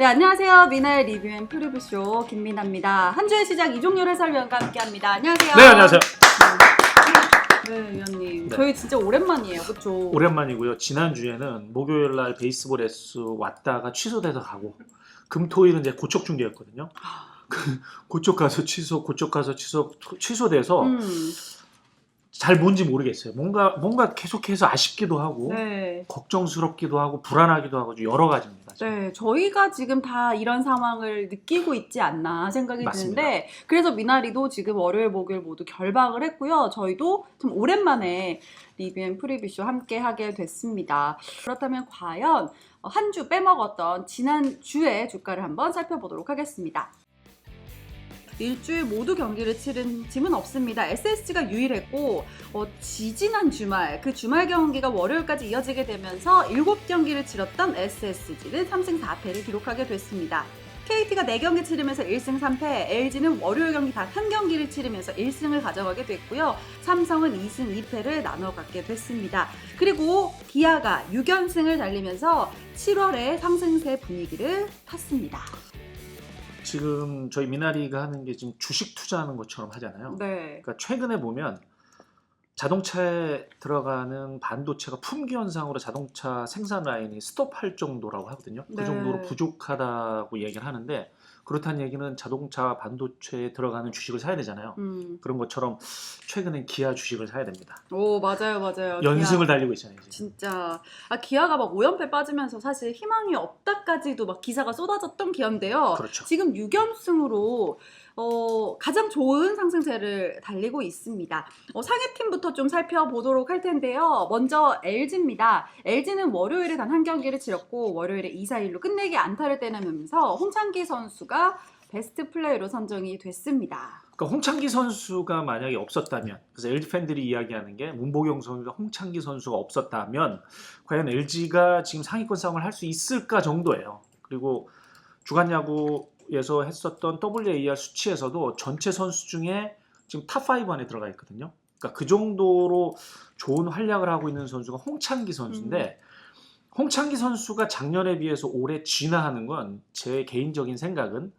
네, 안녕하세요. 미나의 리뷰 앤 프리뷰쇼 김미나입니다. 한 주의 시작 이종렬 해설위원과 함께합니다. 안녕하세요. 네 안녕하세요. 네, 위원님. 네. 저희 진짜 오랜만이에요. 그렇죠? 오랜만이고요. 지난 주에는 목요일 날 베이스볼 S 왔다가 취소돼서 가고 금토일은 이제 고척 중계였거든요. 그 고척 가서 취소, 고척 가서 취소, 취소돼서 음, 잘 뭔지 모르겠어요. 뭔가 뭔가 계속해서 아쉽기도 하고 네. 걱정스럽기도 하고 불안하기도 하고 좀 여러 가지입니다. 지금. 네, 저희가 지금 다 이런 상황을 느끼고 있지 않나 생각이 맞습니다. 드는데 그래서 미나리도 지금 월요일, 목요일 모두 결박을 했고요. 저희도 좀 오랜만에 리뷰앤 프리뷰쇼 함께 하게 됐습니다. 그렇다면 과연 한 주 빼먹었던 지난 주의 주가를 한번 살펴보도록 하겠습니다. 일주일 모두 경기를 치른 팀은 없습니다. SSG가 유일했고 어, 지지난 주말 그 주말 경기가 월요일까지 이어지게 되면서 7경기를 치렀던 SSG는 3승 4패를 기록하게 됐습니다. KT가 4경기 치르면서 1승 3패, LG는 월요일 경기 단 한 경기를 치르면서 1승을 가져가게 됐고요. 삼성은 2승 2패를 나눠 갖게 됐습니다. 그리고 기아가 6연승을 달리면서 7월에 상승세 분위기를 탔습니다. 지금 저희 미나리가 하는 게 지금 주식 투자하는 것처럼 하잖아요. 네. 그러니까 최근에 보면 자동차에 들어가는 반도체가 품귀 현상으로 자동차 생산 라인이 스톱할 정도라고 하거든요. 네. 그 정도로 부족하다고 얘기를 하는데 그렇다는 얘기는 자동차 반도체에 들어가는 주식을 사야 되잖아요. 음. 그런 것처럼 최근엔 기아 주식을 사야 됩니다. 오, 맞아요, 맞아요. 연승을 기아. 달리고 있잖아요. 지금. 진짜 아 기아가 막 5연패 빠지면서 사실 희망이 없다까지도 막 기사가 쏟아졌던 기아인데요. 그렇죠. 지금 6연승으로 어, 가장 좋은 상승세를 달리고 있습니다. 어, 상위 팀부터 좀 살펴보도록 할 텐데요. 먼저 LG입니다. LG는 월요일에 단 한 경기를 치렀고 월요일에 2, 4일로 끝내기 안타를 떼내면서 홍창기 선수가 베스트 플레이로 선정이 됐습니다. 그러니까 홍창기 선수가 만약에 없었다면, 그래서 LG 팬들이 이야기하는 게 문보경 선수가 홍창기 선수가 없었다면 과연 LG가 지금 상위권 싸움을 할 수 있을까 정도예요. 그리고 주간 야구 에서 했었던 WAR 수치에서도 전체 선수 중에 지금 탑5 안에 들어가 있거든요. 그러니까 그 정도로 좋은 활약을 하고 있는 선수가 홍창기 선수인데 홍창기 선수가 작년에 비해서 올해 진화하는 건 제 개인적인 생각은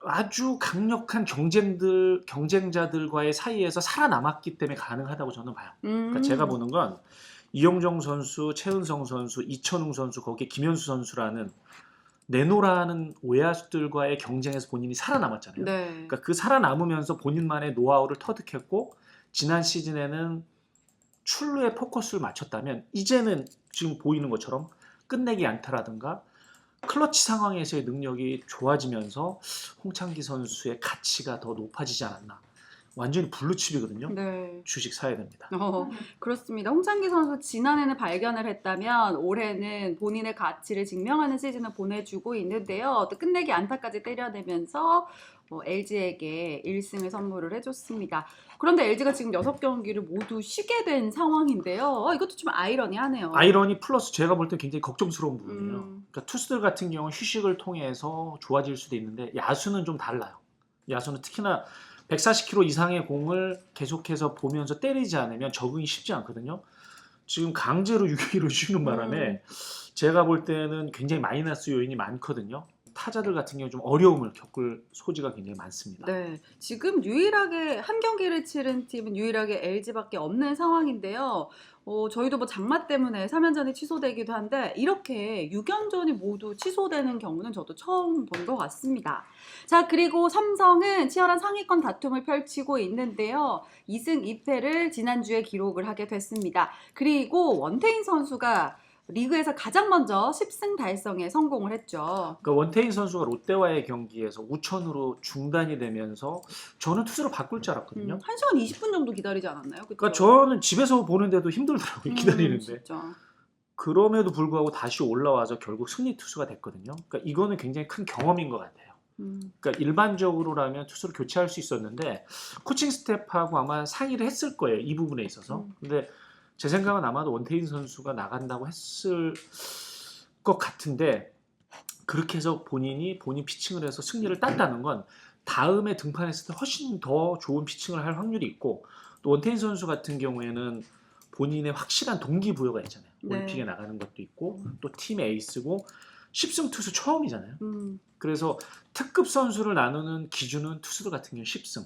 아주 강력한 경쟁들 경쟁자들과의 사이에서 살아남았기 때문에 가능하다고 저는 봐요. 음. 그러니까 제가 보는 건 이영정 선수, 최은성 선수, 이천웅 선수, 거기에 김현수 선수라는 내노라는 오야수들과의 경쟁에서 본인이 살아남았잖아요. 네. 그러니까 그 살아남으면서 본인만의 노하우를 터득했고 지난 시즌에는 출루에 포커스를 맞췄다면 이제는 지금 보이는 것처럼 끝내기 안타라든가 클러치 상황에서의 능력이 좋아지면서 홍창기 선수의 가치가 더 높아지지 않았나. 완전히 블루칩이거든요. 네. 주식 사야 됩니다. 어, 그렇습니다. 홍창기 선수 지난해는 발견을 했다면 올해는 본인의 가치를 증명하는 시즌을 보내주고 있는데요. 또 끝내기 안타까지 때려내면서 어, LG에게 1승을 선물을 해줬습니다. 그런데 LG가 지금 6경기를 모두 쉬게 된 상황인데요. 어, 이것도 좀 아이러니하네요. 아이러니 플러스 제가 볼 때 굉장히 걱정스러운 부분이에요. 음. 그러니까 투수들 같은 경우는 휴식을 통해서 좋아질 수도 있는데 야수는 좀 달라요. 야수는 특히나 140km 이상의 공을 계속해서 보면서 때리지 않으면 적응이 쉽지 않거든요. 지금 강제로 6위로 쉬는 바람에 음. 제가 볼 때는 굉장히 마이너스 요인이 많거든요. 타자들 같은 경우 좀 어려움을 겪을 소지가 굉장히 많습니다. 네, 지금 유일하게 한 경기를 치른 팀은 유일하게 LG밖에 없는 상황인데요. 어, 저희도 뭐 장마 때문에 3연전이 취소되기도 한데 이렇게 6연전이 모두 취소되는 경우는 저도 처음 본 것 같습니다. 자, 그리고 삼성은 치열한 상위권 다툼을 펼치고 있는데요. 2승 2패를 지난주에 기록을 하게 됐습니다. 그리고 원태인 선수가 리그에서 가장 먼저 10승 달성에 성공을 했죠. 그러니까 원태인 선수가 롯데와의 경기에서 우천으로 중단이 되면서 저는 투수로 바꿀 줄 알았거든요. 음, 1시간 20분 정도 기다리지 않았나요? 그쵸? 그러니까 저는 집에서 보는데도 힘들더라고요 음, 기다리는데 진짜. 그럼에도 불구하고 다시 올라와서 결국 승리 투수가 됐거든요. 그러니까 이거는 굉장히 큰 경험인 것 같아요. 음, 그러니까 일반적으로라면 투수를 교체할 수 있었는데 코칭 스태프하고 아마 상의를 했을 거예요 이 부분에 있어서. 음. 근데 제 생각은 아마도 원태인 선수가 나간다고 했을 것 같은데 그렇게 해서 본인이 본인 피칭을 해서 승리를 땄다는 건 다음에 등판했을 때 훨씬 더 좋은 피칭을 할 확률이 있고 또 원태인 선수 같은 경우에는 본인의 확실한 동기부여가 있잖아요. 네. 올림픽에 나가는 것도 있고 또 팀 에이스고 10승 투수 처음이잖아요. 음, 그래서 특급 선수를 나누는 기준은 투수들 같은 경우 10승.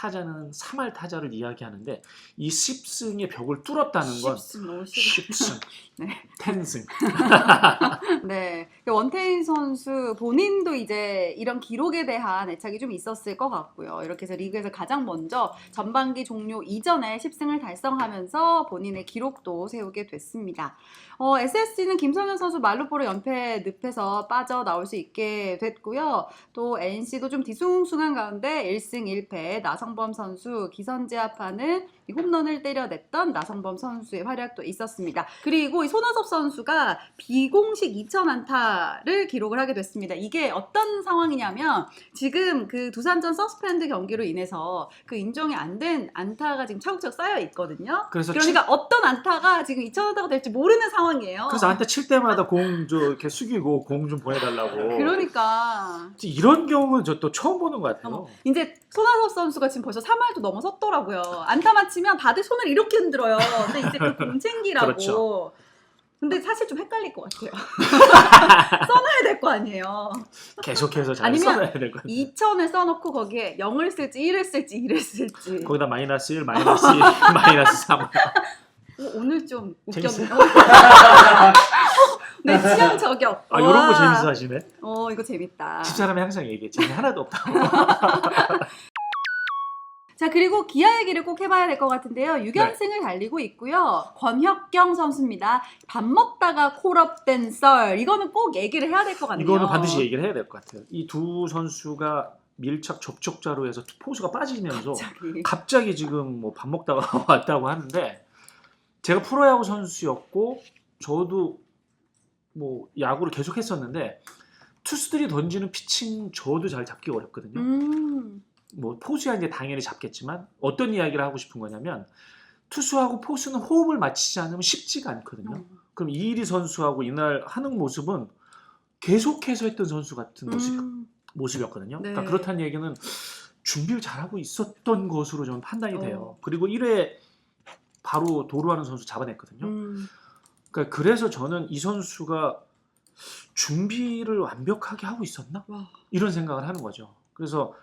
타자는 3할 타자를 이야기하는데 이 10승의 벽을 뚫었다는 건 쉽습, 너무 쉽. 10승, 네. 10승. 네. 원태인 선수 본인도 이제 이런 기록에 대한 애착이 좀 있었을 것 같고요. 이렇게 해서 리그에서 가장 먼저 전반기 종료 이전에 10승을 달성하면서 본인의 기록도 세우게 됐습니다. 어, SSG는 김성현 선수 말루포로 연패 늪에서 빠져나올 수 있게 됐고요. 또 NC도 좀 뒤숭숭한 가운데 1승 1패 나성 범 선수 기선제압하는 이 홈런을 때려냈던 나성범 선수의 활약도 있었습니다. 그리고 이 손아섭 선수가 비공식 2,000안타를 기록을 하게 됐습니다. 이게 어떤 상황이냐면 지금 그 두산전 서스펜드 경기로 인해서 그 인정이 안 된 안타가 지금 차곡차곡 쌓여 있거든요. 그래서 그러니까 어떤 안타가 지금 2,000안타가 될지 모르는 상황이에요. 그래서 한테 칠 때마다 공 좀 이렇게 숙이고 공 좀 보내달라고. 그러니까 이런 경우는 저 또 처음 보는 것 같아요. 이제 손아섭 선수가 지금 벌써 3할도 넘어섰더라고요. 안타만 치면 다들 손을 이렇게 흔들어요. 근데 이제 그 공챙기라고. 그렇죠. 근데 사실 좀 헷갈릴 것 같아요. 써놔야 될 거 아니에요. 계속해서 잘 아니면 써놔야 될것 같아요. 2천을 써놓고 거기에 0을 쓸지 1을 쓸지 2를 쓸지. 거기다 마이너스 1, 마이너스 2, 마이너스 3. 오, 오늘 좀? 웃겼네요. 네, 취향 저격. 아, 이런 거 와. 재밌어 하시네. 어, 이거 재밌다. 집사람이 항상 얘기해. 재미 하나도 없다고. 자, 그리고 기아 얘기를 꼭 해봐야 될 것 같은데요. 6연승을 달리고 있고요. 권혁경 선수입니다. 밥 먹다가 콜업된 썰. 이거는 꼭 얘기를 해야 될 것 같네요. 이거는 반드시 얘기를 해야 될 것 같아요. 이 두 선수가 밀착 접촉자로 해서 포수가 빠지면서 갑자기. 갑자기 지금 뭐 밥 먹다가 왔다고 하는데 제가 프로야구 선수였고 저도 뭐 야구를 계속 했었는데 투수들이 던지는 피칭 저도 잘 잡기 어렵거든요. 음. 뭐 포수야 이제 당연히 잡겠지만 어떤 이야기를 하고 싶은 거냐면 투수하고 포수는 호흡을 맞추지 않으면 쉽지가 않거든요. 그럼 이일이 선수하고 이날 하는 모습은 계속해서 했던 선수 같은 모습, 음. 모습이었거든요. 네. 그러니까 그렇다는 얘기는 준비를 잘하고 있었던 것으로 저는 판단이 돼요. 어. 그리고 1회 바로 도루하는 선수 잡아냈거든요. 음. 그러니까 그래서 저는 이 선수가 준비를 완벽하게 하고 있었나? 와. 이런 생각을 하는 거죠. 그래서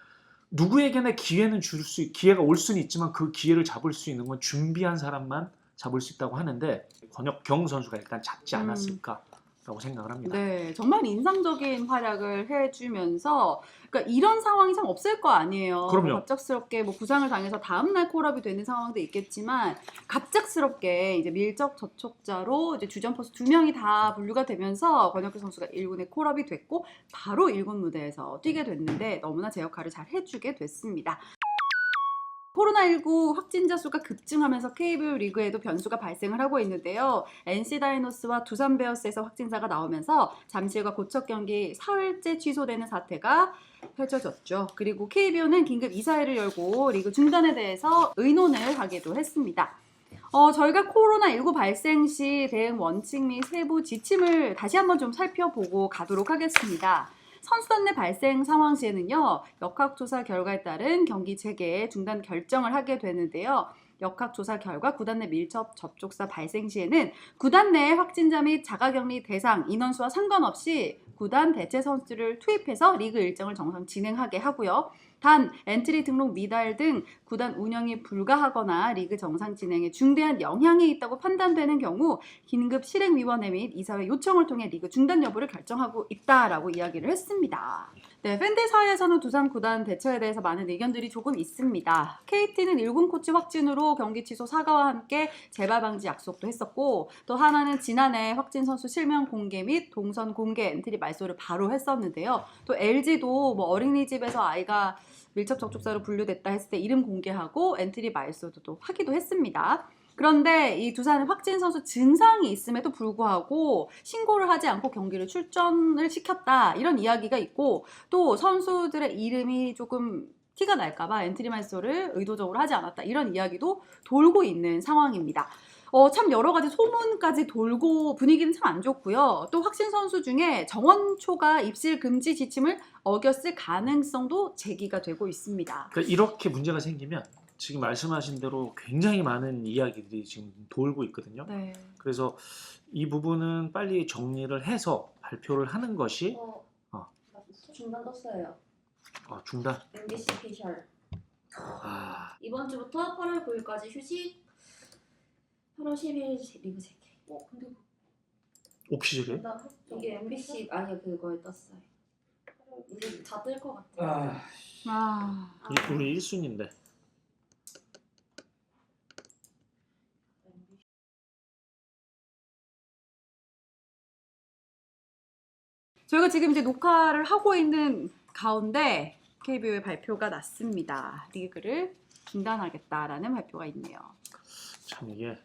누구에게나 기회는 줄 수, 기회가 올 수는 있지만 그 기회를 잡을 수 있는 건 준비한 사람만 잡을 수 있다고 하는데 권혁경 선수가 일단 잡지 음. 않았을까 라고 생각을 합니다. 네, 정말 인상적인 활약을 해주면서, 그러니까 이런 상황이 참 없을 거 아니에요. 그럼요. 뭐 갑작스럽게 뭐 부상을 당해서 다음날 콜업이 되는 상황도 있겠지만, 갑작스럽게 이제 밀접 접촉자로 이제 주전 포수 두 명이 다 분류가 되면서 권혁규 선수가 1군에 콜업이 됐고, 바로 1군 무대에서 뛰게 됐는데, 너무나 제 역할을 잘 해주게 됐습니다. 코로나19 확진자 수가 급증하면서 KBO 리그에도 변수가 발생을 하고 있는데요. NC 다이노스와 두산 베어스에서 확진자가 나오면서 잠실과 고척 경기 사흘째 취소되는 사태가 펼쳐졌죠. 그리고 KBO는 긴급 이사회를 열고 리그 중단에 대해서 의논을 하기도 했습니다. 어, 저희가 코로나19 발생 시 대응 원칙 및 세부 지침을 다시 한번 좀 살펴보고 가도록 하겠습니다. 선수단 내 발생 상황 시에는요, 역학조사 결과에 따른 경기 재개 중단 결정을 하게 되는데요. 역학조사 결과 구단 내 밀접 접촉사 발생 시에는 구단 내 확진자 및 자가격리 대상 인원수와 상관없이 구단 대체 선수를 투입해서 리그 일정을 정상 진행하게 하고요. 단 엔트리 등록 미달 등 구단 운영이 불가하거나 리그 정상 진행에 중대한 영향이 있다고 판단되는 경우 긴급 실행위원회 및 이사회 요청을 통해 리그 중단 여부를 결정하고 있다라고 이야기를 했습니다. 네, 팬들 사이에서는 두산 구단 대처에 대해서 많은 의견들이 조금 있습니다. KT는 1군 코치 확진으로 경기 취소 사과와 함께 재발 방지 약속도 했었고 또 하나는 지난해 확진 선수 실명 공개 및 동선 공개 엔트리 말소를 바로 했었는데요. 또 LG도 뭐 어린이집에서 아이가 밀접 접촉자로 분류됐다 했을 때 이름 공개하고 엔트리 말소도 또 하기도 했습니다. 그런데 이 두산은 확진 선수 증상이 있음에도 불구하고 신고를 하지 않고 경기를 출전을 시켰다 이런 이야기가 있고 또 선수들의 이름이 조금 티가 날까봐 엔트리 말소를 의도적으로 하지 않았다 이런 이야기도 돌고 있는 상황입니다. 어, 참 여러 가지 소문까지 돌고 분위기는 참 안 좋고요. 또 확신 선수 중에 정원초가 입실 금지 지침을 어겼을 가능성도 제기가 되고 있습니다. 그러니까 이렇게 문제가 생기면 지금 말씀하신 대로 굉장히 많은 이야기들이 지금 돌고 있거든요. 네. 그래서 이 부분은 빨리 정리를 해서 발표를 하는 것이 어, 어. 중단 떴어요. 어, 중단. MBC 피셜. 아, 이번 주부터 8월 9일까지 휴식. 8월 10일 리그 재개. 어, 근데 옵시절이에요? 나 이게 MBC 아니야 그거에 떴어요. 이제 다뜰것 같아. 아. 이- 우리 1순위인데. 저희가 지금 이제 녹화를 하고 있는 가운데 KBO의 발표가 났습니다. 리그를 중단하겠다라는 발표가 있네요. 참 이게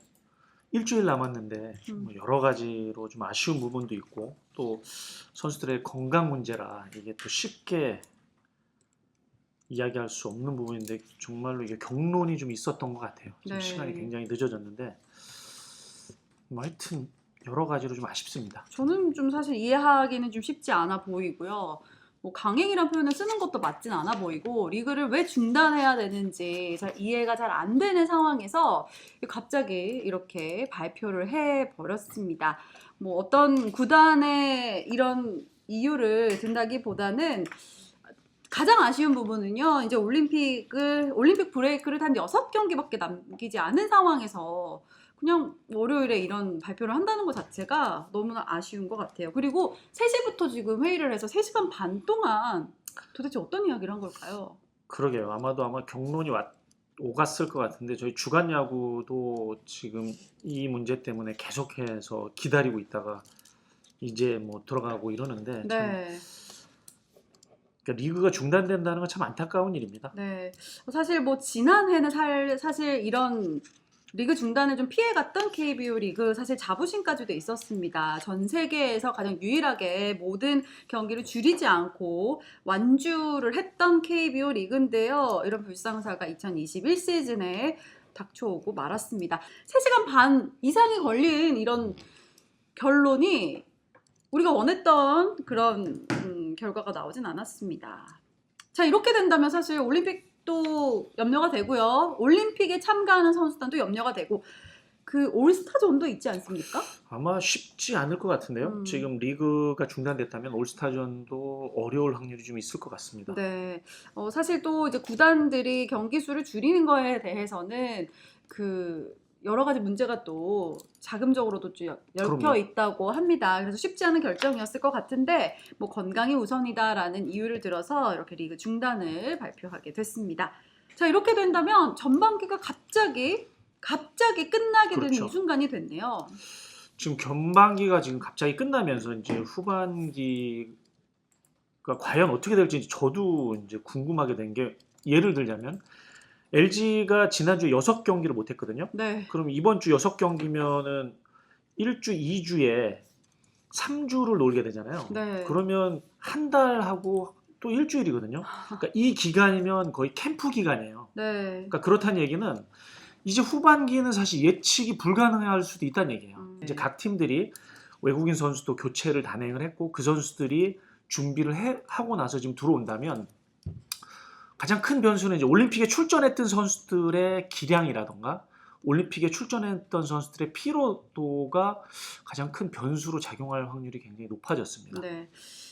일주일 남았는데 음. 뭐 여러 가지로 좀 아쉬운 부분도 있고 또 선수들의 건강 문제라 이게 또 쉽게 이야기할 수 없는 부분인데 정말로 이게 경론이 좀 있었던 것 같아요. 네. 시간이 굉장히 늦어졌는데 뭐 하여튼 여러 가지로 좀 아쉽습니다. 저는 좀 사실 이해하기는 좀 쉽지 않아 보이고요. 뭐 강행이란 표현을 쓰는 것도 맞진 않아 보이고 리그를 왜 중단해야 되는지 잘 이해가 잘 안 되는 상황에서 갑자기 이렇게 발표를 해 버렸습니다. 뭐 어떤 구단의 이런 이유를 든다기보다는 가장 아쉬운 부분은요. 이제 올림픽을 올림픽 브레이크를 단 6경기밖에 남기지 않은 상황에서 그냥 월요일에 이런 발표를 한다는 것 자체가 너무나 아쉬운 것 같아요. 그리고 3시부터 지금 회의를 해서 3시간 반 동안 도대체 어떤 이야기를 한 걸까요? 그러게요. 아마도 아마 경론이 왔, 오갔을 것 같은데 저희 주간 야구도 지금 이 문제 때문에 계속해서 기다리고 있다가 이제 뭐 들어가고 이러는데 참 네. 그러니까 리그가 중단된다는 건 참 안타까운 일입니다. 네. 사실 뭐 지난해는 살, 사실 이런 리그 중단을 좀 피해갔던 KBO 리그 사실 자부심까지도 있었습니다. 전 세계에서 가장 유일하게 모든 경기를 줄이지 않고 완주를 했던 KBO 리그인데요. 이런 불상사가 2021 시즌에 닥쳐오고 말았습니다. 3시간 반 이상이 걸린 이런 결론이 우리가 원했던 그런 음, 결과가 나오진 않았습니다. 자 이렇게 된다면 사실 올림픽 도 염려가 되고요. 올림픽에 참가하는 선수단도 염려가 되고 그 올스타전도 있지 않습니까? 아마 쉽지 않을 것 같은데요. 음. 지금 리그가 중단됐다면 올스타전도 어려울 확률이 좀 있을 것 같습니다. 네. 어, 사실 또 이제 구단들이 경기 수를 줄이는 거에 대해서는 그 여러 가지 문제가 또 자금적으로도 좀 엮여 그럼요. 있다고 합니다. 그래서 쉽지 않은 결정이었을 것 같은데 뭐 건강이 우선이다라는 이유를 들어서 이렇게 리그 중단을 발표하게 됐습니다. 자 이렇게 된다면 전반기가 갑자기 갑자기 끝나게 되는 그렇죠. 이 순간이 됐네요. 지금 전반기가 지금 갑자기 끝나면서 이제 후반기가 과연 어떻게 될지 저도 이제 궁금하게 된 게 예를 들자면 LG가 지난주 6경기를 못 했거든요. 네. 그럼 이번 주 6경기면은 1주, 2주에 3주를 놀게 되잖아요. 네. 그러면 한 달하고 또 일주일이거든요. 그러니까 이 기간이면 거의 캠프 기간이에요. 네. 그러니까 그렇다는 얘기는 이제 후반기는 사실 예측이 불가능할 수도 있다는 얘기예요. 음. 이제 각 팀들이 외국인 선수도 교체를 단행을 했고 그 선수들이 준비를 해- 하고 나서 지금 들어온다면 가장 큰 변수는 이제 올림픽에 출전했던 선수들의 기량이라던가 올림픽에 출전했던 선수들의 피로도가 가장 큰 변수로 작용할 확률이 굉장히 높아졌습니다. 네.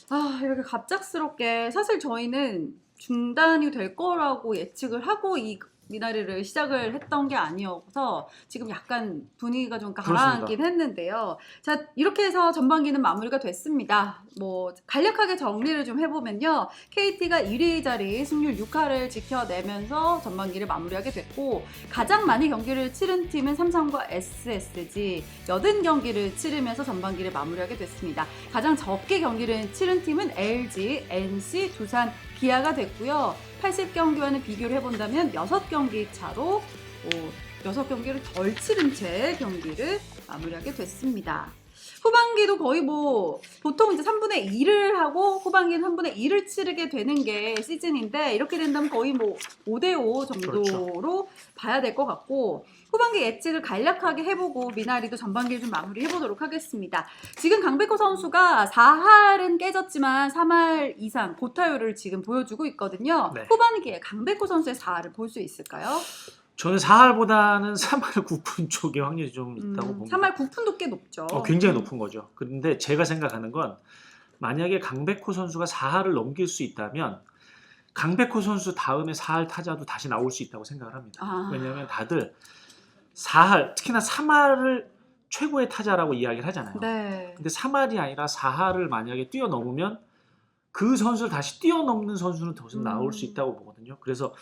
아, 이렇게 갑작스럽게 사실 저희는 중단이 될 거라고 예측을 하고 이 미나리를 시작을 했던 게 아니어서 지금 약간 분위기가 좀 가라앉긴 했는데요. 자, 이렇게 해서 전반기는 마무리가 됐습니다. 뭐 간략하게 정리를 좀 해보면요. KT가 1위 자리 승률 6할을 지켜내면서 전반기를 마무리하게 됐고 가장 많이 경기를 치른 팀은 삼성과 SSG 80경기를 치르면서 전반기를 마무리하게 됐습니다. 가장 적게 경기를 치른 팀은 LG, NC, 두산, 기아가 됐고요. 80경기와는 비교를 해본다면 6경기 차로 어, 여섯 경기를 덜 치른 채 경기를 마무리하게 됐습니다. 후반기도 거의 뭐 보통 이제 3분의 2를 하고 후반기는 3분의 2를 치르게 되는 게 시즌인데 이렇게 된다면 거의 뭐 5대5 정도로 봐야 될 것 같고 후반기 예측을 간략하게 해보고 미나리도 전반기를 좀 마무리해보도록 하겠습니다. 지금 강백호 선수가 4할은 깨졌지만 3할 이상 고타율을 지금 보여주고 있거든요. 네. 후반기에 강백호 선수의 4할을 볼 수 있을까요? 저는 4할보다는 3할 9푼 쪽에 확률이 좀 있다고 음, 봅니다. 3할 9푼도 꽤 높죠. 어, 굉장히 높은 거죠. 그런데 제가 생각하는 건 만약에 강백호 선수가 4할을 넘길 수 있다면 강백호 선수 다음에 4할 타자도 다시 나올 수 있다고 생각을 합니다. 아. 왜냐하면 다들 4할, 특히나 3할을 최고의 타자라고 이야기를 하잖아요. 네. 근데 3할이 아니라 4할을 만약에 뛰어넘으면 그 선수를 다시 뛰어넘는 선수는 더 음. 나올 수 있다고 보거든요. 그래서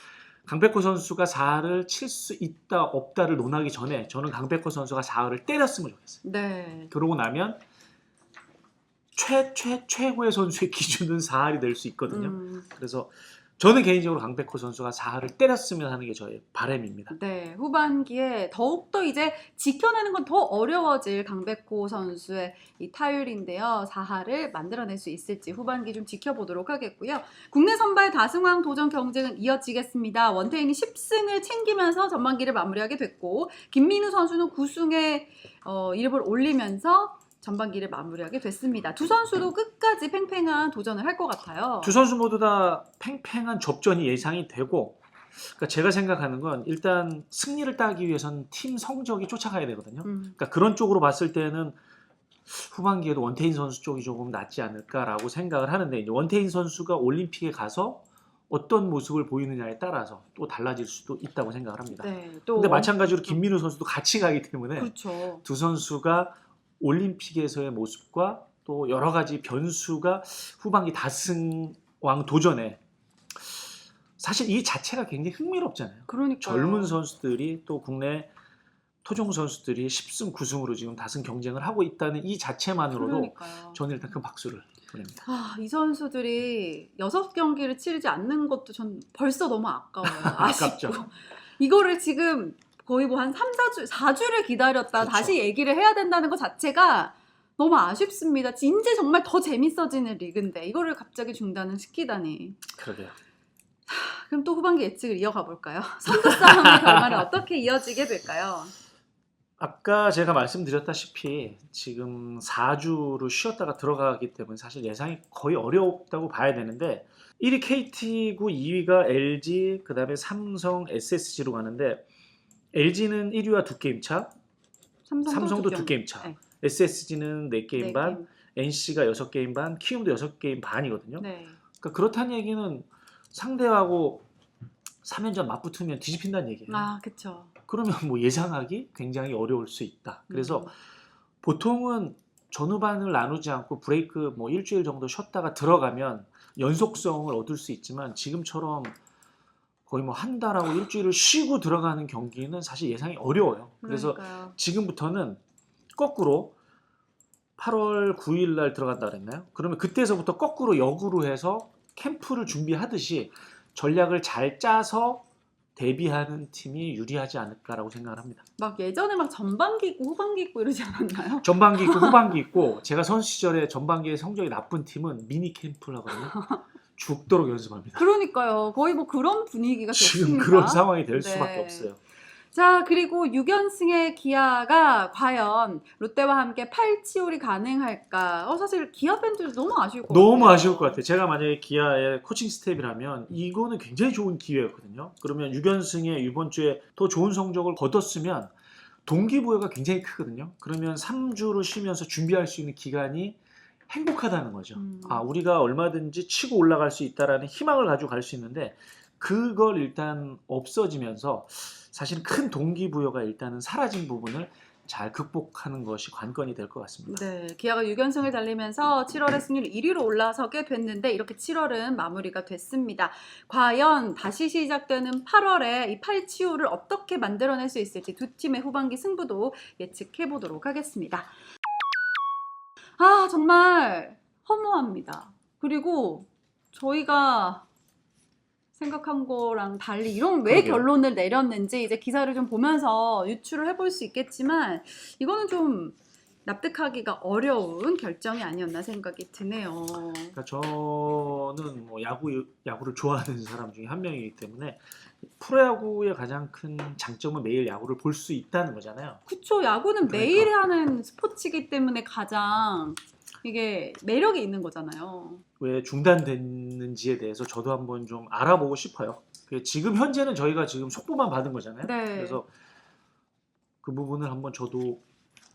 강백호 선수가 4할을 칠 수 있다 없다를 논하기 전에 저는 강백호 선수가 4할을 때렸으면 좋겠어요. 네. 그러고 나면 최, 최, 최고의 선수의 기준은 4할이 될 수 있거든요. 음, 그래서 저는 개인적으로 강백호 선수가 4할을 때렸으면 하는 게 저의 바람입니다. 네. 후반기에 더욱더 이제 지켜내는 건 더 어려워질 강백호 선수의 이 타율인데요. 4할을 만들어낼 수 있을지 후반기 좀 지켜보도록 하겠고요. 국내 선발 다승왕 도전 경쟁은 이어지겠습니다. 원태인이 10승을 챙기면서 전반기를 마무리하게 됐고 김민우 선수는 9승에 어, 이름을 올리면서 전반기를 마무리하게 됐습니다. 두 선수도 끝까지 팽팽한 도전을 할 것 같아요. 두 선수 모두 다 팽팽한 접전이 예상이 되고 그러니까 제가 생각하는 건 일단 승리를 따기 위해서는 팀 성적이 쫓아가야 되거든요. 음, 그러니까 그런 쪽으로 봤을 때는 후반기에도 원태인 선수 쪽이 조금 낫지 않을까라고 생각을 하는데 이제 원태인 선수가 올림픽에 가서 어떤 모습을 보이느냐에 따라서 또 달라질 수도 있다고 생각을 합니다. 네. 또 근데 원- 마찬가지로 김민우 선수도 같이 가기 때문에 그렇죠. 두 선수가 올림픽에서의 모습과 또 여러 가지 변수가 후반기 다승왕 도전에 사실 이 자체가 굉장히 흥미롭잖아요. 그러니까 젊은 선수들이 또 국내 토종 선수들이 10승 9승으로 지금 다승 경쟁을 하고 있다는 이 자체만으로도 그러니까요. 저는 일단 큰 박수를 보냅니다. 아, 이 선수들이 여섯 경기를 치르지 않는 것도 전 벌써 너무 아까워요. 아깝죠. 이거를 지금 거의 뭐 한 3, 4주, 4주를 기다렸다 그렇죠. 다시 얘기를 해야 된다는 것 자체가 너무 아쉽습니다. 이제 정말 더 재밌어지는 리그인데 이거를 갑자기 중단을 시키다니. 그러게요. 그럼 또 후반기 예측을 이어가 볼까요? 선두 싸움의 결말은 어떻게 이어지게 될까요? 아까 제가 말씀드렸다시피 지금 4주로 쉬었다가 들어가기 때문에 사실 예상이 거의 어렵다고 봐야 되는데 1위 KT고 2위가 LG 그 다음에 삼성 SSG로 가는데 LG는 1위와 두 게임 차, 삼성도, 삼성도 두 경- 게임 차, 네. SSG는 네 게임 네 반, 게임. NC가 6게임 반, 키움도 6게임 반이거든요. 네. 그러니까 그렇다는 얘기는 상대하고 3연전 맞붙으면 뒤집힌다는 얘기예요. 아, 그쵸. 그러면 뭐 예상하기 굉장히 어려울 수 있다. 그래서 음. 보통은 전후반을 나누지 않고 브레이크 뭐 일주일 정도 쉬었다가 들어가면 연속성을 얻을 수 있지만 지금처럼 거의 뭐 한 달하고 일주일을 쉬고 들어가는 경기는 사실 예상이 어려워요. 그래서 그러니까요. 지금부터는 거꾸로 8월 9일 날 들어간다 그랬나요? 그러면 그때서부터 거꾸로 역으로 해서 캠프를 준비하듯이 전략을 잘 짜서 대비하는 팀이 유리하지 않을까라고 생각을 합니다. 막 예전에 막 전반기 있고 후반기 있고 이러지 않았나요? 전반기 있고 후반기 있고 제가 선수 시절에 전반기에 성적이 나쁜 팀은 미니 캠프를 하거든요. 죽도록 연습합니다. 그러니까요. 거의 뭐 그런 분위기가 지금 됐습니다. 그런 상황이 될 네. 수밖에 없어요. 자, 그리고 6연승의 기아가 과연 롯데와 함께 8치올이 가능할까? 어, 사실 기아 팬들 너무 아쉬울 것 같아요. 너무 아쉬울 것 같아요. 제가 만약에 기아의 코칭 스텝이라면 이거는 굉장히 좋은 기회였거든요. 그러면 6연승에 이번 주에 더 좋은 성적을 거뒀으면 동기부여가 굉장히 크거든요. 그러면 3주를 쉬면서 준비할 수 있는 기간이 행복하다는 거죠. 음. 아, 우리가 얼마든지 치고 올라갈 수 있다라는 희망을 가지고 갈 수 있는데 그걸 일단 없어지면서 사실 큰 동기부여가 일단은 사라진 부분을 잘 극복하는 것이 관건이 될 것 같습니다. 네, 기아가 6연승을 달리면서 7월에 승률 1위로 올라서게 됐는데 이렇게 7월은 마무리가 됐습니다. 과연 다시 시작되는 8월에 이 8치우를 어떻게 만들어낼 수 있을지 두 팀의 후반기 승부도 예측해 보도록 하겠습니다. 아, 정말 허무합니다. 그리고 저희가 생각한 거랑 달리 이런 왜 그러게요. 결론을 내렸는지 이제 기사를 좀 보면서 유추를 해볼 수 있겠지만 이거는 좀 납득하기가 어려운 결정이 아니었나 생각이 드네요. 그러니까 저는 뭐 야구 야구를 좋아하는 사람 중에 한 명이기 때문에 프로야구의 가장 큰 장점은 매일 야구를 볼 수 있다는 거잖아요. 그쵸 야구는 그러니까. 매일 하는 스포츠이기 때문에 가장 이게 매력이 있는 거잖아요. 왜 중단됐는지에 대해서 저도 한번 좀 알아보고 싶어요. 지금 현재는 저희가 지금 속보만 받은 거잖아요. 네. 그래서 그 부분을 한번 저도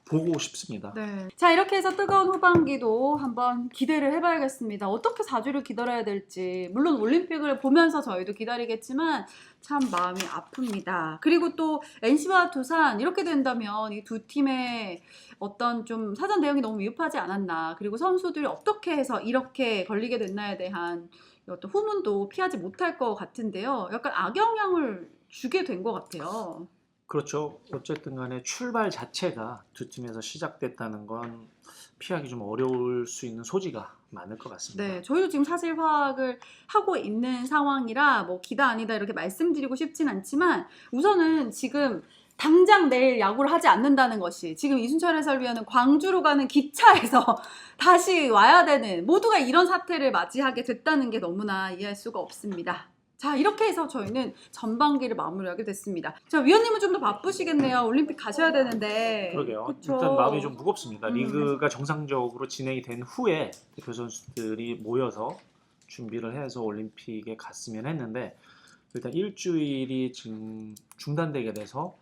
보고 싶습니다. 네. 자 이렇게 해서 뜨거운 후반기도 한번 기대를 해봐야겠습니다. 어떻게 4주를 기다려야 될지 물론 올림픽을 보면서 저희도 기다리겠지만 참 마음이 아픕니다. 그리고 또 NC와 두산 이렇게 된다면 이 두 팀의 어떤 좀 사전 내용이 너무 미흡하지 않았나 그리고 선수들이 어떻게 해서 이렇게 걸리게 됐나에 대한 어떤 후문도 피하지 못할 것 같은데요. 약간 악영향을 주게 된 것 같아요. 그렇죠. 어쨌든 간에 출발 자체가 두 팀에서 시작됐다는 건 피하기 좀 어려울 수 있는 소지가 많을 것 같습니다. 네, 저희도 지금 사실 파악을 하고 있는 상황이라 뭐 기다 아니다 이렇게 말씀드리고 싶진 않지만 우선은 지금 당장 내일 야구를 하지 않는다는 것이 지금 이순철 해설위원은 광주로 가는 기차에서 다시 와야 되는 모두가 이런 사태를 맞이하게 됐다는 게 너무나 이해할 수가 없습니다. 자 이렇게 해서 저희는 전반기를 마무리하게 됐습니다. 자 위원님은 좀 더 바쁘시겠네요. 올림픽 가셔야 되는데. 그러게요. 그쵸? 일단 마음이 좀 무겁습니다. 음. 리그가 정상적으로 진행이 된 후에 대표 선수들이 모여서 준비를 해서 올림픽에 갔으면 했는데 일단 일주일이 지금 중단되게 돼서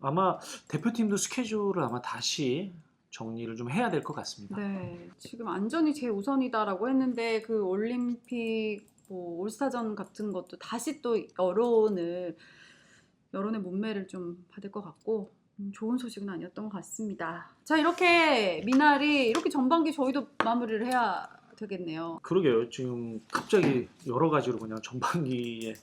아마 대표팀도 스케줄을 아마 다시 정리를 좀 해야 될 것 같습니다. 네, 지금 안전이 제일 우선이다라고 했는데 그 올림픽 뭐 올스타전 같은 것도 다시 또 여론을 여론의 문매를 좀 받을 것 같고 음, 좋은 소식은 아니었던 것 같습니다. 자 이렇게 미나리 이렇게 전반기 저희도 마무리를 해야 되겠네요. 그러게요. 지금 갑자기 여러 가지로 그냥 전반기에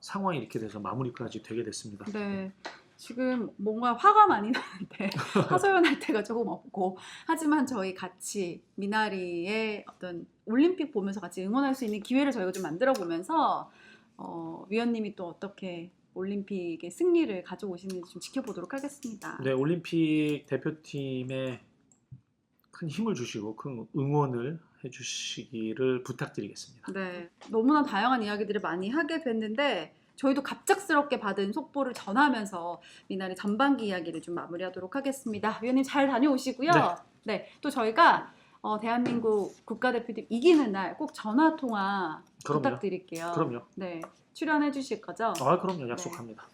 상황이 이렇게 돼서 마무리까지 되게 됐습니다. 네. 지금 뭔가 화가 많이 나는데 하소연할 때가 조금 없고 하지만 저희 같이 미나리의 어떤 올림픽 보면서 같이 응원할 수 있는 기회를 저희가 좀 만들어 보면서 어, 위원님이 또 어떻게 올림픽의 승리를 가져오시는지 좀 지켜보도록 하겠습니다. 네, 올림픽 대표팀에 큰 힘을 주시고 큰 응원을 해주시기를 부탁드리겠습니다. 네, 너무나 다양한 이야기들을 많이 하게 됐는데 저희도 갑작스럽게 받은 속보를 전하면서 미나리 전반기 이야기를 좀 마무리하도록 하겠습니다. 위원님 잘 다녀오시고요. 네. 네, 또 저희가 어, 대한민국 국가대표팀 이기는 날 꼭 전화 통화. 부탁드릴게요. 그럼요. 네, 출연해 주실 거죠? 아, 그럼요. 약속합니다.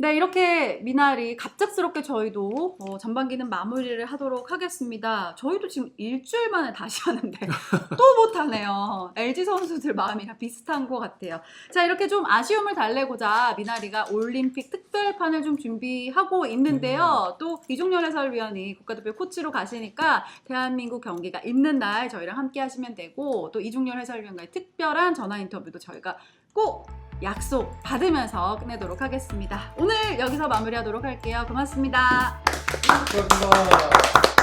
네, 이렇게 미나리 갑작스럽게 저희도 어, 전반기는 마무리를 하도록 하겠습니다. 저희도 지금 일주일 만에 다시 하는데 또 못하네요. LG 선수들 마음이랑 비슷한 것 같아요. 자, 이렇게 좀 아쉬움을 달래고자 미나리가 올림픽 특별판을 좀 준비하고 있는데요. 또 이종렬 해설위원이 국가대표 코치로 가시니까 대한민국 경기가 있는 날 저희랑 함께 하시면 되고 또 이종렬 해설위원과의 특별한 전화 인터뷰도 저희가 꼭 약속 받으면서 끝내도록 하겠습니다. 오늘 여기서 마무리하도록 할게요. 고맙습니다. 감사합니다.